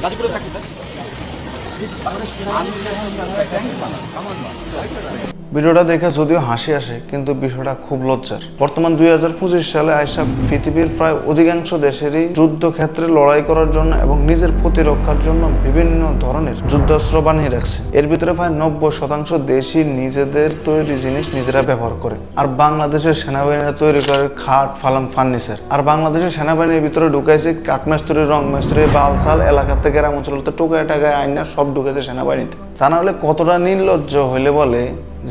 나중에 부탁드립니다. ভিডিওটা দেখে যদিও হাসি আসে, কিন্তু বিষয়টা খুব লজ্জার। বর্তমান দুই হাজার পঁচিশ সালে আয়সা পৃথিবীর প্রায় অধিকাংশ দেশেরই যুদ্ধক্ষেত্রে লড়াই করার জন্য এবং নিজের প্রতিরক্ষার জন্য বিভিন্ন ধরনের যুদ্ধাস্ত্র বানিয়ে রাখছে। এর ভিতরে প্রায় নব্বই শতাংশ দেশই নিজেদের তৈরি জিনিস নিজেরা ব্যবহার করে। আর বাংলাদেশের সেনাবাহিনীরা তৈরি করে খাট ফালাং ফার্নিচার। আর বাংলাদেশের সেনাবাহিনীর ভিতরে ঢুকাইছে কাঠমেস্তুরি রং মেস্তুরি বালসাল এলাকা থেকে গ্রাম অঞ্চলতে টোকায় টাকায় আইনা, সব ঢুকেছে সেনাবাহিনীতে। তা না হলে কতটা নির্লজ্জ হইলে বলে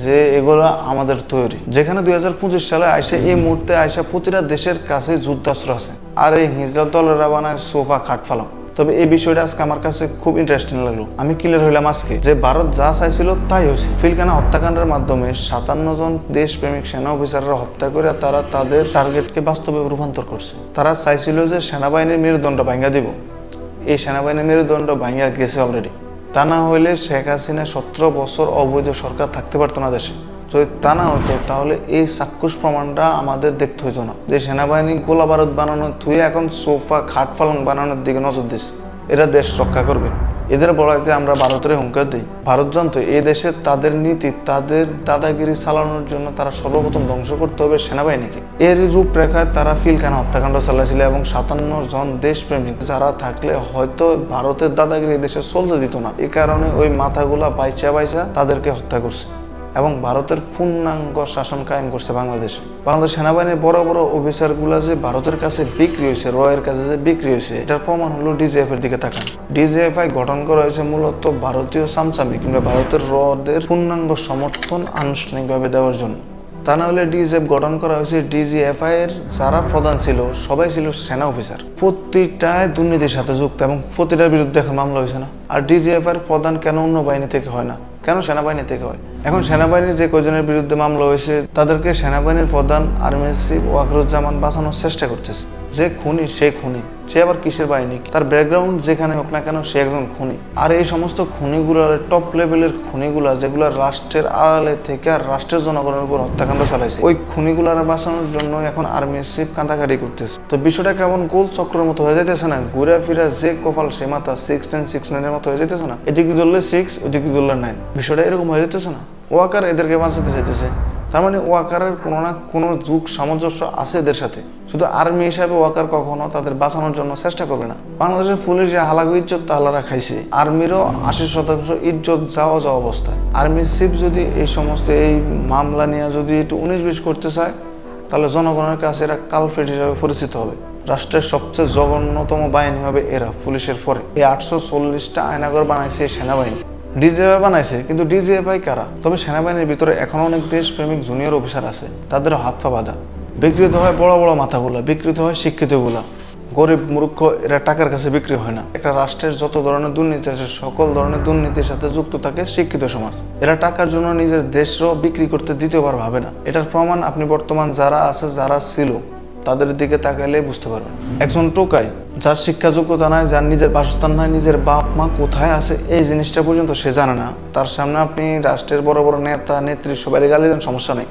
যে এগুলো আমাদের তৈরি। যেখানে দুই হাজার পঁচিশ সালে আইসে এই মুহূর্তে আইসা প্রতিটা দেশের কাছে যুদ্ধাস্ত্র আছে। আর এই হিজরত দলেরা বানায় সোফা খাট ফালাম তবে এই বিষয়টা আজকে আমার কাছে খুব ইন্টারেস্টিং লাগল। আমি ক্লিয়ার হইলাম আজকে যে ভারত যা চাইছিল তাই হয়েছে। ফিলকানা হত্যাকাণ্ডের মাধ্যমে সাতান্ন জন দেশপ্রেমিক সেনা অফিসাররা হত্যা করে তারা তাদের টার্গেটকে বাস্তবে রূপান্তর করছে। তারা চাইছিল যে সেনাবাহিনীর মেরুদণ্ড ভাঙ্গা দিব। এই সেনাবাহিনীর মেরুদণ্ড ভাঙ্গা গেছে অলরেডি তা না হইলে শেখ হাসিনা সতেরো বছর অবৈধ সরকার থাকতে পারতো না দেশে। যদি তা না হতো তাহলে এই সাক্ষুষ প্রমাণটা আমাদের দেখতে হইতো না। যে সেনাবাহিনী গোলা বারুদ বানানো থুয়ে এখন সোফা খাট ফালং বানানোর দিকে নজর দিস এরা দেশ রক্ষা করবে। এদের বলাইতে আমরা ভারতের হুঙ্কার দিই। ভারত জানতো এই দেশে তাদের নীতি, তাদের দাদাগিরি চালানোর জন্য তারা সর্বপ্রথম ধ্বংস করতে হবে সেনাবাহিনীকে। এর রূপরেখায় তারা ফিলখানা হত্যাকাণ্ড চালাইছিল এবং সাতান্ন জন দেশপ্রেমিক যারা থাকলে হয়তো ভারতের দাদাগিরি দেশে চলতে দিত না। এ কারণে ওই মাথাগুলা বাইচা বাইচা তাদেরকে হত্যা করছে। এবং ভারতের পূর্ণাঙ্গ শাসন কায়েম করছে বাংলাদেশে। বাংলাদেশ সেনাবাহিনীর বড় বড় অফিসারগুলো যে ভারতের কাছে বিক্রি হয়েছে, রয়ের কাছে যে বিক্রি হয়েছে, এটার প্রমাণ হলো ডিজিএফ এর দিকে তাকান। ডিজিএফআই গঠন করা হয়েছে মূলত ভারতীয় সামসামি কিংবা ভারতের রদের পূর্ণাঙ্গ সমর্থন আনুষ্ঠানিকভাবে দেওয়ার জন্য। তা না হলে ডিজিএফ গঠন করা হয়েছে ডিজিএফআই এর যারা প্রধান ছিল, সবাই ছিল সেনা অফিসার। প্রতিটায় দুর্নীতির সাথে যুক্ত এবং প্রতিটার বিরুদ্ধে এখন মামলা হয়েছে না। আর ডিজিএফআই এর প্রধান কেন অন্য বাহিনী থেকে হয় না? কেন সেনাবাহিনী থেকে হয়? এখন সেনাবাহিনীর যে কজনের বিরুদ্ধে মামলা হয়েছে, তাদেরকে সেনাবাহিনীর প্রধান আর্মি চিফ ওয়াকরুজ্জামান বাঁচানোর চেষ্টা করতেছে। যে খুনি সে খুনি। সে আবার কিসের বাহিনী? তার ব্যাকগ্রাউন্ড যেখানে হোক না কেন, সে একজন খুনি। আর এই সমস্ত খুনিগুলোর টপ লেভেলের খুনিগুলা, যেগুলো রাষ্ট্রের আড়ালে থেকে আর রাষ্ট্রের জনগণের উপর হত্যাকাণ্ড চালাইছে, ওই খুনিগুলার বাঁচানোর জন্য এখন আর্মি চিফ কাঁদাকাটি করতেছে। তো বিষয়টা কেমন গোল চক্রের মতো হয়ে যাইতেছে না? ঘুরে ফিরা যে কপাল সে মাথা সিক্স টেন সিক্স নাইনের মতো হয়ে যাইতেছে না? এদিকে ধরলে সিক্স ওদিকে ধরলে নাইন বিষয়টা এরকম হয়ে যেতেছে না? ওয়াকার এদেরকে বাঁচাতে চাইতেছে। তার মানে ওয়াকারের কোনো না কোনো যুগ সামঞ্জস্য আছে এদের সাথে। শুধু আর্মি হিসাবে ওয়াকার কখনো তাদের বাঁচানোর জন্য চেষ্টা করবে না। বাংলাদেশের পুলিশ যে হালাগু ইজ্জত তাহলারা খাইছে। আর্মিরও আশি শতাংশ ইজ্জত যাওয়া যাওয়া অবস্থা আর্মি চিফ যদি এই সমস্ত এই মামলা নিয়ে যদি একটু উনিশ বিশ করতে চায়, তাহলে জনগণের কাছে এরা কালফেট হিসাবে পরিচিত হবে। রাষ্ট্রের সবচেয়ে জঘন্যতম বাহিনী হবে এরা, পুলিশের পরে। এই আটশো চল্লিশটা আয়নাগর বানাইছে সেনাবাহিনী। ডিজিএফআই বানাইছে, কিন্তু ডিজিএফআই কারা? তবে সেনাবাহিনীর ভিতরে এখনও অনেক দেশপ্রেমিক জুনিয়র অফিসার আছে, তাদের হাত পা বাঁধা। বিকৃত হয় বড় বড় মাথাগুলা, বিকৃত হয় শিক্ষিতগুলা। গরিব মূর্খ, এরা টাকার কাছে বিক্রি হয় না। একটা রাষ্ট্রের যত ধরনের দুর্নীতি আছে, সকল ধরনের দুর্নীতির সাথে যুক্ত থাকে শিক্ষিত সমাজ। এরা টাকার জন্য নিজের দেশও বিক্রি করতে দ্বিতীয়বার ভাবে না। এটার প্রমাণ আপনি বর্তমান যারা আছে, যারা ছিল। তাদের দিকে তাকাইলে বুঝতে পারবেন। একজন টোকাই, যার শিক্ষা যোগ্যতা নাই, যার নিজের বাসস্থান নাই, নিজের বাপ মা কোথায় আছে, এই জিনিসটা পর্যন্ত সে জানে না। তার সামনে আপনি রাষ্ট্রের বড় বড় নেতা, নেত্রী সবাই গালি দেন, সমস্যা নেই।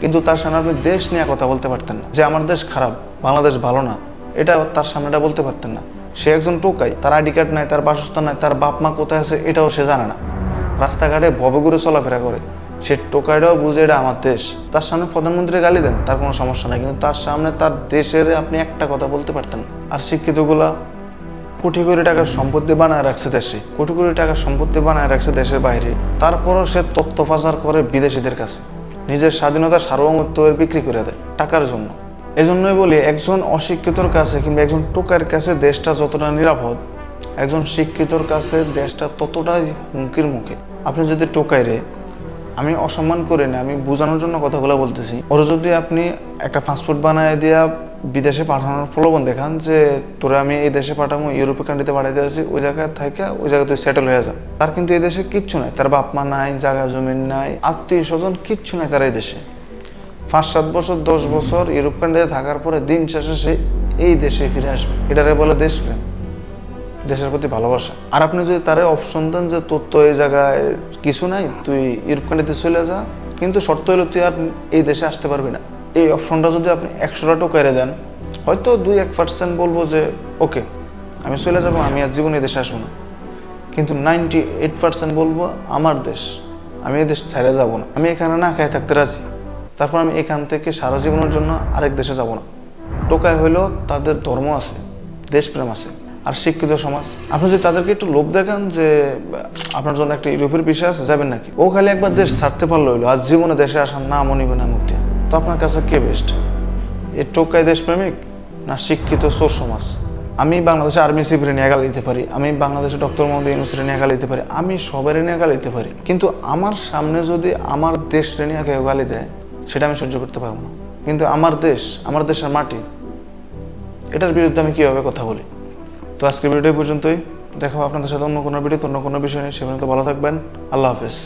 কিন্তু তার সামনে আপনি দেশ নিয়ে কথা বলতে পারতেন না। যে আমার দেশ খারাপ, বাংলাদেশ ভালো না, এটা তার সামনেটা বলতে পারতেন না। সে একজন টোকাই, তার আইডি কার্ড নাই, তার বাসস্থান নাই, তার বাপ মা কোথায় আছে, এটাও সে জানে না। রাস্তাঘাটে ভবে ঘুরে চলাফেরা করে। সে টোকাইটাও বুঝে এটা আমার দেশ। তার সামনে প্রধানমন্ত্রী গালি দেন, তার কোনো সমস্যা নাই। কিন্তু তার সামনে তার দেশের আপনি একটা কথা বলতে পারতেন। আর শিক্ষিতগুলা কোটি কোটি টাকার সম্পত্তি বানায় রাখছে দেশে। কোটি কোটি টাকার সম্পত্তি বানায় রাখছে দেশের বাইরে। তারপরও সে তথ্য পাচার করে বিদেশিদের কাছে। নিজের স্বাধীনতা সার্বভৌমত্ব এর বিক্রি করে দেয় টাকার জন্য। এজন্যই বলি, একজন অশিক্ষিতর কাছে কিংবা একজন টোকার কাছে দেশটা যতটা নিরাপদ, একজন শিক্ষিতর কাছে দেশটা ততটাই হুমকির মুখে। আপনি যদি টোকাইরে আমি অসম্মান করি না, আমি বোঝানোর জন্য কথাগুলো বলতেছি। ওর যদি আপনি একটা পাসপোর্ট বানায় দিয়া বিদেশে পাঠানোর প্রলোভন দেখান যে তোরা আমি এই দেশে পাঠাবো ইউরোপীয় কান্ট্রিতে পাঠাইতে আছি ওই জায়গায় থেকে ওই জায়গায় তুই সেটেল হয়ে যা। তার কিন্তু এই দেশে কিচ্ছু নাই, তার বাপ মা নাই, জায়গা জমিন নাই আত্মীয় স্বজন কিচ্ছু নাই তার এই দেশে। পাঁচ সাত বছর, দশ বছর ইউরোপ কান্ট্রিতে থাকার পরে দিন শেষে সে এই দেশে ফিরে আসবে। এটারে বলে দেশপ্রেম। দেশের প্রতি ভালোবাসা। আর আপনি যদি তারে অপশন দেন যে তোর তো এই জায়গায় কিছু নাই, তুই ইউরোপ কান্ট্রিতে চলে যা, কিন্তু শর্ত হলো তুই আর এই দেশে আসতে পারবি না। এই অপশনটা যদি আপনি একশোটা টোকাইরে দেন, হয়তো দুই এক পার্সেন্ট বলব যে, ওকে, আমি চলে যাব, আমি আর জীবনে দেশে আসব না। কিন্তু নাইনটি এইট পার্সেন্ট বলব, আমার দেশ, আমি এই দেশ ছেড়ে যাব না। আমি এখানে না খাই থাকতে রাজি। তারপর আমি এখান থেকে সারা জীবনের জন্য আরেক দেশে যাব না। টোকায় হইলেও তাদের ধর্ম আছে, দেশপ্রেম আছে। আর শিক্ষিত সমাজ। আপনি যদি তাদেরকে একটু লোভ দেখান যে, আপনার জন্য একটা ইউরোপের বিষয় আছে, যাবেন নাকি? ও খালি একবার দেশ ছাড়তে পারল হইল, আর জীবনে দেশে আসার নাম নিবে না মুক্তি। তো আপনার কাছে কে বেস্ট এ টোকায় দেশপ্রেমিক না শিক্ষিত সোর সমাজ? আমি বাংলাদেশে আর্মি সিভিরে নিয়ে গাল দিতে পারি, আমি বাংলাদেশে ডক্টর মোহাম্মদ ইউনুসের নিয়ে গাল দিতে পারি, আমি সবারই নিয়ে গাল দিতে পারি। কিন্তু আমার সামনে যদি আমার দেশ নিয়ে কেউ গালি দেয়, সেটা আমি সহ্য করতে পারব না। কিন্তু আমার দেশ, আমার দেশের মাটি, এটার বিরুদ্ধে আমি কীভাবে কথা বলি? তো আজকের ভিডিও পর্যন্তই। দেখাবো আপনাদের সাথে অন্য কোনো ভিডিও অন্য কোনো বিষয় নেই সে পর্যন্ত ভালো থাকবেন। আল্লাহ হাফেজ।